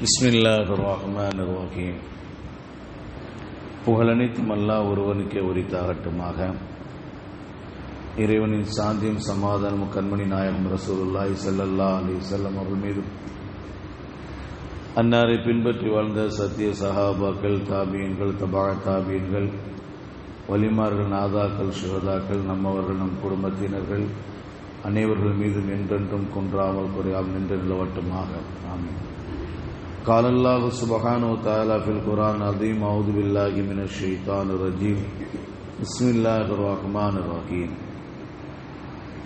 பிஸ்மில்லாஹ் ரஹ்மான் ரஹீம் புகழனைத்தும் அல்லாஹ் ஒருவனுக்கே உரித்தாகட்டுமாக. இறைவனின் சாந்தியும் சமாதானமும் கண்மணி நாயகம் ரசூலுல்லாஹி சல்லல்லா அலி செல்லம் அவர்கள் மீதும். அன்னாரை பின்பற்றி வாழ்ந்த சத்திய சஹாபாக்கள் தாபியன்கள் தபா தாபியன்கள் வலிமார்கள் நாதாக்கள் சுகதாக்கள் நம்மவர்கள் நம் குடும்பத்தினர்கள் அனைவர்கள் மீதும் என்றென்றும் குன்றாமல் குறையாமல் நின்று நிலவட்டுமாக. ஆமீன். قال الله سبحانه وتعالى في القرآن العظيم أعوذ بالله من الشيطان الرجيم بسم الله الرحمن الرحيم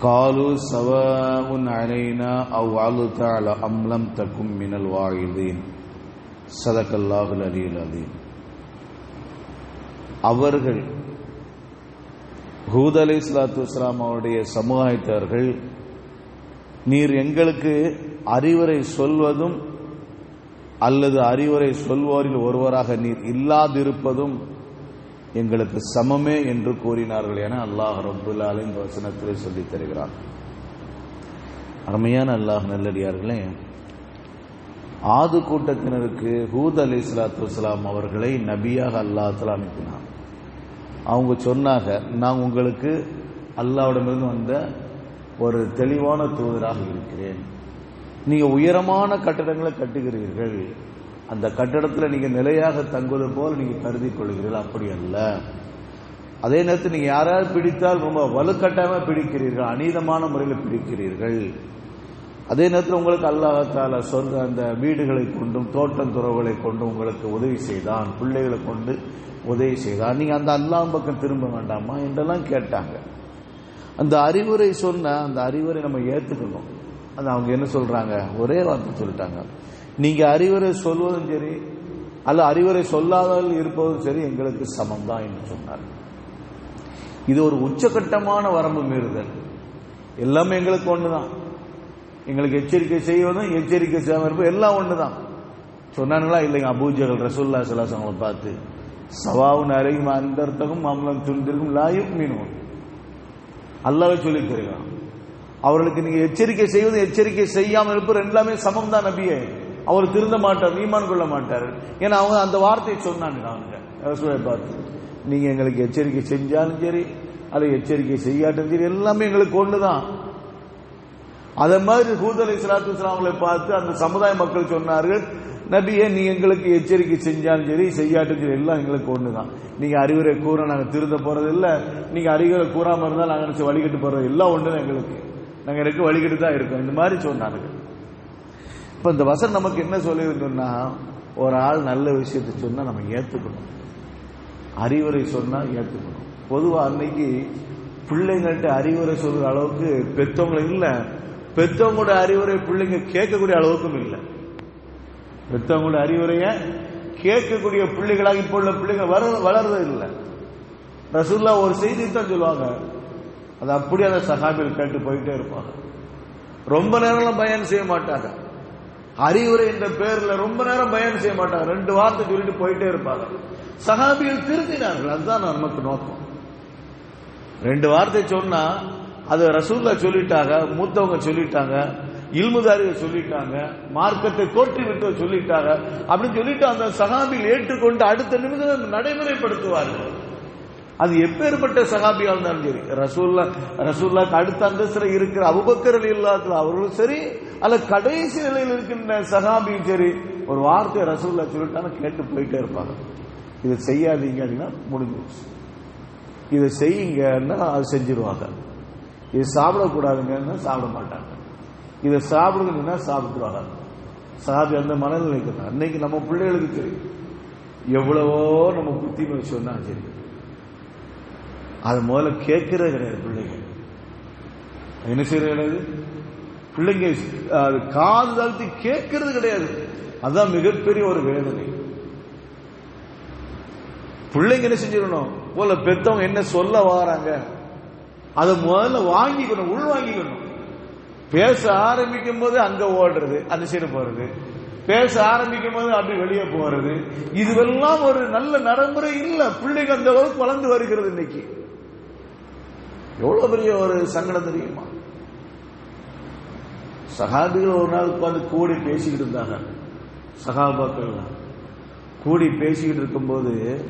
قالوا سواء علينا أو علت على أم لم تكن من الواعظين صدق الله العلي العظيم அவர்கள் ஹூத் அலி இஸ்லாத்து இஸ்லாம் அவருடைய சமுதாயத்தவர்கள் நீர் எங்களுக்கு அறிவுரை சொல்வதும் அல்லது அறிவுரை சொல்வோரில் ஒருவராக நீர் இல்லாதிருப்பதும் எங்களுக்கு சமமே என்று கூறினார்கள் என அல்லாஹ் ரபுல்லாலின் வசனத்திலே சொல்லித் தருகிறார் அருமையான அல்லாஹ் நல்லடியார்களே ஆது கூட்டத்தினருக்கு ஹூத் அலி இஸ்லாத்து வலாம் அவர்களை நபியாக அல்லாஹத்தில் அனுப்பினார் அவங்க சொன்னாங்க நான் உங்களுக்கு அல்லாவிடமிருந்து வந்த ஒரு தெளிவான தூதராக இருக்கிறேன். நீங்க உயரமான கட்டிடங்களை கட்டுகிறீர்கள். அந்த கட்டடத்தில் நீங்க நிலையாக தங்குவது போல் நீங்க கருதி கொள்கிறீர்கள். அப்படி அல்ல. அதே நேரத்தில் நீங்க யாராவது பிடித்தால் ரொம்ப வலுக்கட்டாயமா பிடிக்கிறீர்கள். அநீதமான முறையில் பிடிக்கிறீர்கள். அதே நேரத்தில் உங்களுக்கு அல்லாஹால சொந்த அந்த வீடுகளை கொண்டும் தோட்டம் துறவுகளை கொண்டும் உங்களுக்கு உதவி செய்தான். பிள்ளைகளை கொண்டு உதவி செய்தான். நீங்க அந்த அல்லாம் பக்கம் திரும்ப வேண்டாமா என்றெல்லாம் கேட்டாங்க. அந்த அறிவுரை சொன்ன அந்த அறிவுரை நம்ம ஏத்துக்கணும். அது அவங்க என்ன சொல்றாங்க? ஒரே வார்த்தை சொல்லிட்டாங்க. நீங்க அறிவுரை சொல்வதும் சரி அல்ல அறிவுரை சொல்லாதவர்கள் இருப்பதும் சரி எங்களுக்கு சமம் தான் என்று சொன்னார். இது ஒரு உச்சகட்டமான வரம்பு மீறுதல். எல்லாமே எங்களுக்கு ஒண்ணுதான். எங்களுக்கு எச்சரிக்கை செய்வதும் எச்சரிக்கை செய்யாமல் இருப்பதும் எல்லாம் ஒண்ணுதான். சொன்னாங்களா இல்லைங்க அபூஜர்கள் ரசூல்லா சலாஸ் பார்த்து சவாவுன் அறையும் அந்தர்த்தகும் அம்லம் துண்டிருக்கும் லாயும் மீனும் அல்லாவே சொல்லி தருகிறான். அவர்களுக்கு நீங்க எச்சரிக்கை செய்வது எச்சரிக்கை செய்யாமல் இருப்பது எல்லாமே சமம் தான் நபியே. அவர் திருந்த மாட்டார் ஈமான் கொள்ள மாட்டார். ஏன்னா அவங்க அந்த வார்த்தையை சொன்னாங்க அவங்க பார்த்து நீங்க எங்களுக்கு எச்சரிக்கை செஞ்சாலும் சரி அல்ல எச்சரிக்கை செய்யாட்டும் சரி எல்லாமே எங்களுக்கு ஒண்ணுதான். அதே மாதிரி ஹூதலை இஸ்லாத்து இஸ்லாமங்களை பார்த்து அந்த சமுதாய மக்கள் சொன்னார்கள் நபியே நீ எங்களுக்கு எச்சரிக்கை செஞ்சாலும் சரி செய்யாட்டும் சரி எல்லாம் எங்களுக்கு ஒண்ணுதான். நீங்க அறிவுரை கூற நாங்க திருந்த போறது இல்ல நீங்க அறிவுரை கூறாம இருந்தா நாங்க நினைச்சு வழிகட்டு போறது எல்லாம் ஒண்ணுதான் எங்களுக்கு. நாங்க எனக்கு வழிகிட்டு தான் இருக்கோம். இந்த மாதிரி சொன்னாங்க இப்ப இந்த வசனம் நமக்கு என்ன சொல்லியிருந்தோம்னா ஒரு ஆள் நல்ல விஷயத்தை சொன்னா நம்ம ஏத்துக்கணும். அறிவுரை சொன்னா ஏத்துக்கணும். பொதுவா அன்னைக்கு பிள்ளைங்கள்ட்ட அறிவுரை சொல்ற அளவுக்கு பெத்தவங்க இல்ல. பெத்தவங்களோட அறிவுரை பிள்ளைங்க கேட்கக்கூடிய அளவுக்கும் இல்லை. பெத்தவங்களோட அறிவுரைய கேட்கக்கூடிய பிள்ளைகளாக இப்போ உள்ள பிள்ளைங்க வர வளர்றது இல்லை. ரசுல்லா ஒரு செய்தி தான் சொல்லுவாங்க. அது அப்படியே அந்த சகாபில் கேட்டு போயிட்டே இருப்பாங்க. ரொம்ப நேரம் பயன் செய்ய மாட்டாங்க. அறிவுரை என்ற பேர்ல ரொம்ப நேரம் பயன் செய்ய மாட்டாங்க. ரெண்டு வார்த்தை சொல்லிட்டு போயிட்டே இருப்பாங்க. சகாபிகள் திருத்தினார்கள் அதுதான் நமக்கு நோக்கம். ரெண்டு வார்த்தை சொன்னா அது ரசூல்லா சொல்லிட்டாங்க மூத்தவங்க சொல்லிட்டாங்க இல்முதாரிய சொல்லிட்டாங்க மார்க்கத்தை தோற்றி விட்டு சொல்லிட்டாங்க அப்படின்னு சொல்லிட்டு அந்த சகாபியில் ஏற்றுக்கொண்டு அடுத்த நிமிடம் நடைமுறைப்படுத்துவார்கள். அது எப்பேற்பட்ட சகாபியா இருந்தாலும் சரி. ரசூல்லா ரசூல்லாக்கு அடுத்த அந்தஸ்தில் இருக்கிற அபுபக்கர் அலி இல்லாத்துல அவர்களும் சரி அல்ல கடைசி நிலையில் இருக்கின்ற சகாபியும் சரி. ஒரு வார்த்தையை ரசூல்லா சொல்லிட்டாங்க கேட்டு போயிட்டே இருப்பாங்க. இதை செய்யாதீங்க அப்படின்னா முடிஞ்சிருச்சு. இதை செய்யுங்கன்னா அது செஞ்சிருவாங்க. இது சாப்பிடக்கூடாதுங்கன்னா சாப்பிட மாட்டாங்க. இதை சாப்பிடுங்கன்னா சாப்பிட்டுருவாங்க. சாபி அந்த மனநிலைக்கு தான். அன்னைக்கு நம்ம பிள்ளைகளுக்கு தெரியும். எவ்வளவோ நம்ம புத்தி சொன்னா சரி. அது முதல்ல கேட்கறது கிடையாது பிள்ளைங்க என்ன செய்யறது கிடையாது? பிள்ளைங்க அது காது தாழ்த்தி கேட்கறது கிடையாது. அதுதான் மிகப்பெரிய ஒரு வேதனை. பிள்ளைங்க என்ன செஞ்சிடணும்? போல பெத்தவங்க என்ன சொல்ல வராங்க? அதை முதல்ல வாங்கிக்கணும் உள் வாங்கிக்கணும் பேச ஆரம்பிக்கும் போது அங்க ஓடுறது அந்த சைடு போறது. பேச ஆரம்பிக்கும் போது அப்படி வெளியே போறது. இதுவெல்லாம் ஒரு நல்ல நடைமுறை இல்ல. பிள்ளைங்க அந்த அளவுக்கு வளர்ந்து வருகிறது இன்னைக்கு. எவ்வளவு பெரிய ஒரு சங்கடம் தெரியுமா? சகாபிகள் ஒரு நாள் உட்கார்ந்து கூடி பேசிக்கிட்டு இருந்தாங்க. சகாபாக்கள் கூடி பேசிக்கிட்டு இருக்கும்போது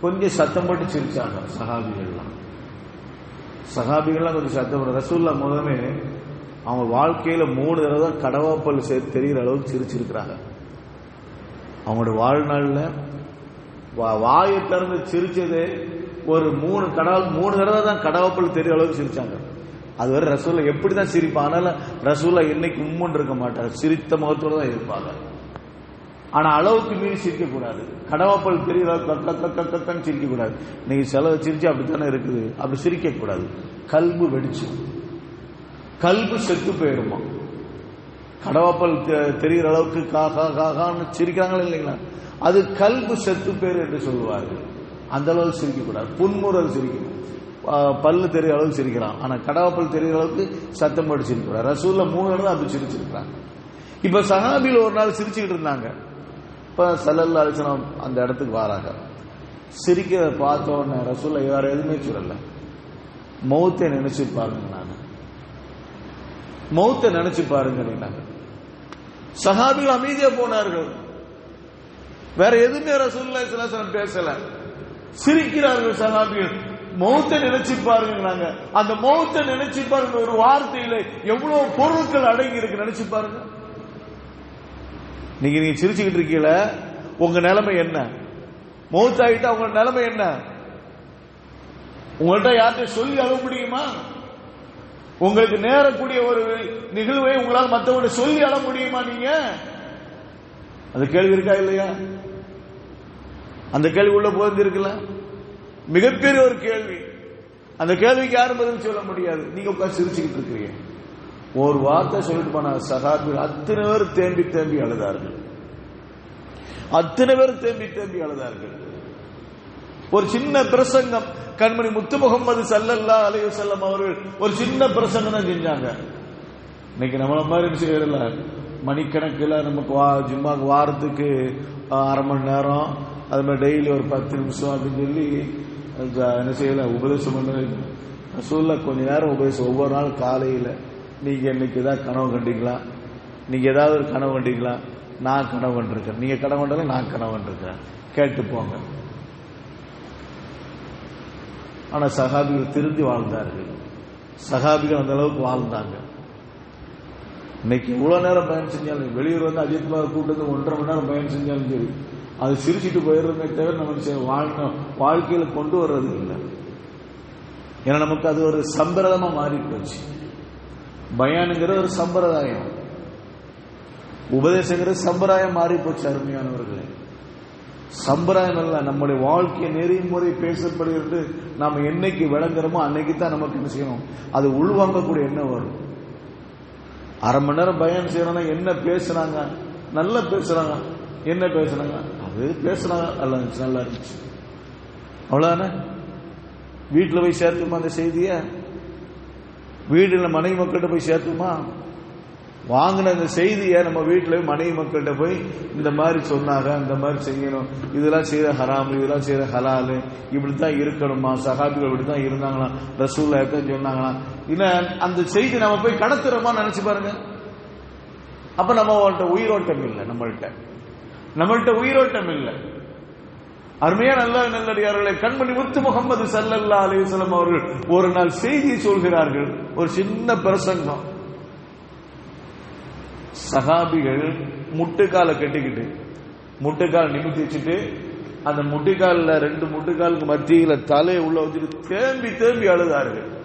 கொஞ்சம் சத்தம் போட்டு சிரிச்சாங்க சகாபிகள்லாம் சகாபிகள்லாம் கொஞ்சம் சத்தம் போட்டு ரசூல்லா முதமே அவங்க வாழ்க்கையில மூணு தடவை தான் கடவாப்பல் சேர்த்து தெரிகிற அளவுக்கு சிரிச்சிருக்கிறாங்க. அவங்களோட வாழ்நாளில் வாயை திறந்து சிரிச்சது ஒரு மூணு கடவுள் மூணு தடவை தான் கடவாப்பல் தெரிய அளவுக்கு சிரிச்சாங்க. அது வரை ரசூல்லா எப்படி தான் சிரிப்பாங்க? அதனால ரசூலா என்னைக்கு உம்முன்னு இருக்க மாட்டார். சிரித்த முகத்தோடு தான் இருப்பாங்க. ஆனா அளவுக்கு மீறி சிரிக்க கூடாது கடவாப்பல் பெரிய அளவுக்கு கக்கன்னு சிரிக்க கூடாது நீங்க செலவு சிரிச்சு அப்படித்தானே இருக்குது? அப்படி சிரிக்க கூடாது கல்பு வெடிச்சு. கல்பு செத்து போயிருமா? கடவாப்பல் தெ- தெரிகிற அளவுக்கு காகா காகான்னு கா சிரிக்கிறாங்களா இல்லைங்களா? அது கல்பு செத்து பேர் என்று சொல்லுவார்கள். அந்த அளவுக்கு சிரிக்கக்கூடாது. புன்முறல் சிரிக்கணும். பல்லு தெரிய அளவுக்கு சிரிக்கிறான் ஆனால் கடவாப்பல் தெரிகிற அளவுக்கு சத்தம் போட்டு சிரிக்கிறார் ரசூல்ல மூணு தடவை அப்படி சிரிச்சிருக்கிறாங்க. இப்போ சஹாபியில் ஒரு நாள் சிரிச்சுக்கிட்டு இருந்தாங்க. இப்போ சல்லல்லா அலிசனம் அந்த இடத்துக்கு வராங்க. சிரிக்கிறத பார்த்த உடனே ரசூல்ல வேற எதுவுமே சொல்லலை. மௌத்தை நினைச்சு பாருங்க நான். மௌத்தை நினைச்சு பாருங்க அப்படின்னாங்க. சஹாபிகள் அமைதியா போனார்கள். வேற எதுவுமே ரசூல்லா சிலாசனம் பேசல. சிரிக்கிறார்கள் சகாபிகள். மௌத்தை நினைச்சு பாருங்க அந்த மௌத்தை நினைச்சு பாருங்க ஒரு வார்த்தையில எவ்வளவு பொருட்கள் அடங்கி இருக்கு நினைச்சு பாருங்க நீங்க நீங்க சிரிச்சுக்கிட்டு இருக்கீங்கள உங்க நிலைமை என்ன? மௌத்தாயிட்டா உங்க நிலைமை என்ன? உங்கள்கிட்ட யார்கிட்ட சொல்லி அழ முடியுமா? உங்களுக்கு நேரக்கூடிய ஒரு நிகழ்வை உங்களால் மற்றவங்க சொல்லி அழ முடியுமா நீங்க? அது கேள்வி இருக்கா இல்லையா? அந்த கேள்வி உள்ள போயிருக்கல மிகப்பெரிய ஒரு கேள்வி. அந்த கேள்விக்கு யாரும் பதில் சொல்ல முடியாது. நீங்க உட்காந்து சிரிச்சுக்கிட்டு இருக்கிறீங்க. ஒரு வார்த்தை சொல்லிட்டு போன சகாபிகள் அத்தனை பேர் தேம்பி தேம்பி அழுதார்கள். அத்தனை பேர் தேம்பி தேம்பி அழுதார்கள். ஒரு சின்ன பிரசங்கம் கண்மணி முத்து முகமது சல்லல்லா அலைய செல்லம் அவர்கள் ஒரு சின்ன பிரசங்கம் தான் செஞ்சாங்க. இன்னைக்கு நம்மள மாதிரி செய்யறல மணிக்கணக்கில் நமக்கு வா ஜும்மாக்கு வாரத்துக்கு அரை மணி நேரம் அது மாதிரி டெய்லி ஒரு பத்து நிமிஷம் அப்படின்னு சொல்லி என்ன செய்யலாம் உபதேசம் பண்ண ரசூல்லா கொஞ்ச நேரம் உபதேசம். ஒவ்வொரு நாள் காலையில் நீங்கள் இன்னைக்கு ஏதாவது கனவு கண்டிக்கலாம் நீங்கள் ஏதாவது ஒரு கனவு கண்டிக்கலாம் நான் கனவு கண்டிருக்கேன். நீங்கள் கனவு கண்டாலும் நான் கனவு கண்டிருக்கேன். கேட்டு போங்க. ஆனால் சகாபிகள் திருந்தி வாழ்ந்தார்கள். சகாபிகள் அந்த அளவுக்கு வாழ்ந்தாங்க. இன்னைக்கு இவ்வளோ நேரம் பயணம் செஞ்சாலும் வெளியூர் வந்து அஜித் குமார் கூட்டத்து ஒன்றரை மணி நேரம் பயணம் செஞ்சாலும் சரி. அது சிரிச்சிட்டு போயிடுறதுமே தவிர நம்ம வாழ்க்கை வாழ்ன வாழ்க்கையில கொண்டு வர்றது இல்லை. ஏன்னா நமக்கு அது ஒரு சம்பிரதமா மாறி போச்சு பயானுங்கிற ஒரு சம்பிரதாயம். உபதேசங்கிற சம்பிரதாயம் மாறி போச்சு அருமையானவர்களே. சம்பிரதாயம் அல்ல நம்முடைய வாழ்க்கை நெறிமுறை பேசப்படுகிறது நாம் என்னைக்கு விளங்குறோமோ அன்னைக்கு தான் நமக்கு என்ன செய்யணும்? அது உள்வாங்கக்கூடிய எண்ணம் வரும். அரை மணி நேரம் பயன் செய்யறோம்னா என்ன பேசுறாங்க? நல்லா பேசுறாங்க. என்ன பேசுறாங்க? அது பேசுறாங்க நல்லா இருந்துச்சு நல்லா இருந்துச்சு. அவ்வளவுதானே? வீட்டில் போய் சேர்த்துமா அந்த செய்திய? வீடுல மனைவி மக்கள்கிட்ட போய் சேர்த்துமா? வாங்கின இந்த செய்தியை நம்ம வீட்டில் மனைவி மக்கள்கிட்ட போய் இந்த மாதிரி சொன்னாங்க இந்த மாதிரி செய்யணும் இதெல்லாம் செய்த ஹராம் இதெல்லாம் செய்யற ஹலாலு இப்படித்தான் இருக்கணுமா? சகாபிகள் இப்படித்தான் இருந்தாங்களாம் ரசூல்லா எப்ப சொன்னாங்களாம் இல்ல அந்த செய்தி நம்ம போய் கடத்துறோமா நினைச்சு பாருங்க. அப்ப நம்ம உயிரோட்டம் இல்லை நம்மள்கிட்ட நம்மள்கிட்ட உயிரோட்டம் இல்லை. அருமையா நல்ல நல்லடியார்களை கண்மணி முத்து முகமது சல்லல்லா அலிவசலம் அவர்கள் ஒரு நாள் செய்தி சொல்கிறார்கள். ஒரு சின்ன பிரசங்கம். சகாபிகள் முட்டுக்கால கட்டிக்கிட்டு முட்டுக்கால் நிமித்தி வச்சுட்டு அந்த முட்டுக்காலில் ரெண்டு முட்டுக்காலுக்கு மத்தியில் தலையை உள்ள வச்சுட்டு தேம்பி தேம்பி அழுதார்கள்.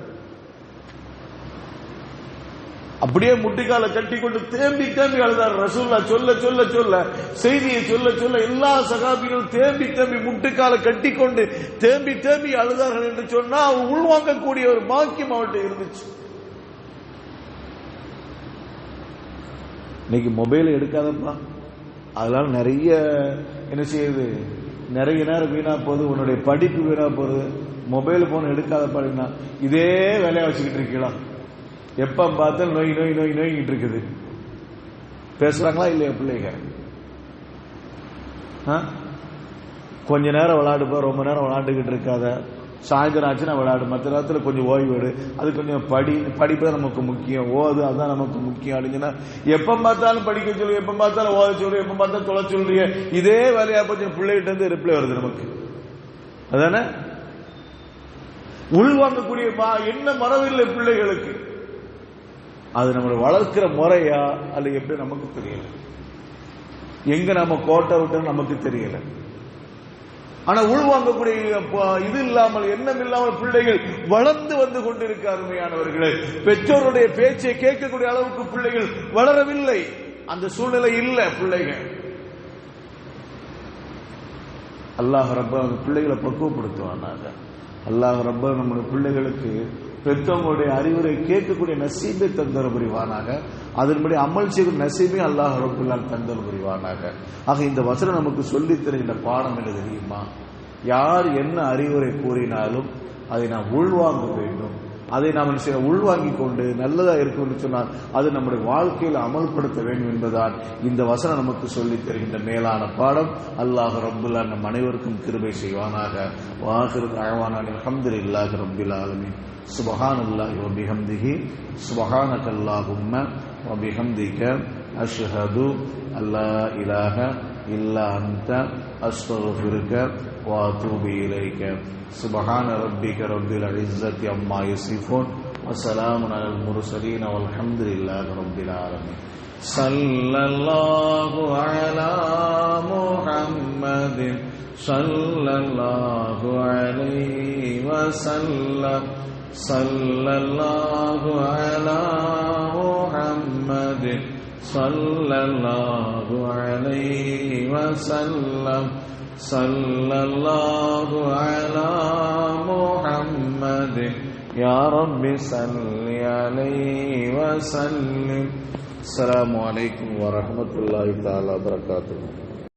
அப்படியே முட்டிக்கால கட்டி கொண்டு தேம்பி தேம்பி அழுதார். ரசூல்லா சொல்ல சொல்ல சொல்ல செய்தியை சொல்ல சொல்ல எல்லா சகாபிகளும் தேம்பி தேம்பி முட்டுக்கால கட்டி கொண்டு தேம்பி தேம்பி அழுதார்கள் என்று சொன்னா அவன் உள்வாங்கக்கூடிய ஒரு பாக்கியம் அவர்கிட்ட இருந்துச்சு. இன்னைக்கு மொபைல் எடுக்காதப்பா. அதனால நிறைய என்ன செய்யுது? நிறைய நேரம் வீணா போகுது. உன்னுடைய படிப்பு வீணா போகுது. மொபைல் போன் எடுக்காத பாருங்கன்னா இதே வேலையை வச்சுக்கிட்டு இருக்கீங்களா? எப்ப பார்த்தாலும் நோய் நோய் நோய் நோய்கிட்டு இருக்குது. பேசுறாங்களா இல்லையா பிள்ளைங்க? ஆ? கொஞ்ச நேரம் விளையாடுப்பா ரொம்ப நேரம் விளையாண்டுகிட்டு இருக்காத. சாயந்தரம் ஆச்சுன்னா விளையாடு. மற்ற நேரத்தில் கொஞ்சம் ஓய்வு அது கொஞ்சம் படி படிப்பு தான் நமக்கு முக்கியம். ஓது அதுதான் நமக்கு முக்கியம். அப்படிங்கன்னா எப்போ பார்த்தாலும் படிக்க சொல்லு எப்போ பார்த்தாலும் ஓத சொல்லு எப்போ பார்த்தாலும் தொலை சொல்றிய. இதே வேலையாக பற்றி பிள்ளைகிட்ட இருந்து ரிப்ளை வருது நமக்கு. அதானே? உள்வாங்கக்கூடிய மா- என்ன மரவில்லை பிள்ளைகளுக்கு. அது நம்மளை வளர்க்கிற முறையா அல்ல எப்படி நமக்கு தெரியல. எங்க நம்ம கோட்டை விட்டு நமக்கு தெரியல. ஆனா உள்வாங்கக்கூடிய இது இல்லாமல் எண்ணம் இல்லாமல் பிள்ளைகள் வளர்ந்து வந்து கொண்டிருக்க அருமையானவர்களே பெற்றோருடைய பேச்சை கேட்கக்கூடிய அளவுக்கு பிள்ளைகள் வளரவில்லை. அந்த சூழ்நிலை இல்லை பிள்ளைகள் அல்லாஹ் ரப்ப அந்த பிள்ளைகளை பக்குவப்படுத்துவானாங்க அல்லாஹ் ரப்ப நம்முடைய பிள்ளைகளுக்கு பெற்றவங்களுடைய அறிவுரை கேட்கக்கூடிய நசீபை தந்தர புரிவானாக. அதன்படி அமல் செய்யும் நசீபை அல்லாஹ் ரபுல்லால் தந்தர புரிவானாக. ஆக இந்த வசனம் நமக்கு சொல்லித் தருகின்ற பாடம் என்ன தெரியுமா? யார் என்ன அறிவுரை கூறினாலும் அதை நாம் உள்வாங்க வேண்டும். அதை நாம் என்ன உள்வாங்கிக் கொண்டு நல்லதா இருக்கும் என்று சொன்னால் அது நம்முடைய வாழ்க்கையில் அமல்படுத்த வேண்டும் என்பதால் இந்த வசனம் நமக்கு சொல்லி தருகின்ற மேலான பாடம் அல்லாஹ் ரப்புல்லா நம் அனைவருக்கும் கிருபை செய்வானாக. வாஹிரு அழவானான் அல்ஹம்துலில்லாஹி ரப்பில் ஆலமீன் சுபஹானல்லாஹி வ பிஹம்திஹி சுபஹானக அல்லாஹும்ம வ பிஹம்திக அஷ்ஹது அல்லா இலாஹ الا انت استغفرك واتوب اليك سبحان ربك رب العزه عما يصفون، وسلام على المرسلين والحمد لله رب العالمين. صلى الله على محمد، صلى الله عليه وسلم. صلى الله على محمد. صلى الله عليه وسلم. صلى الله على محمد. يا رب صل عليه وسلم. السلام عليكم ورحمة الله تعالى وبركاته.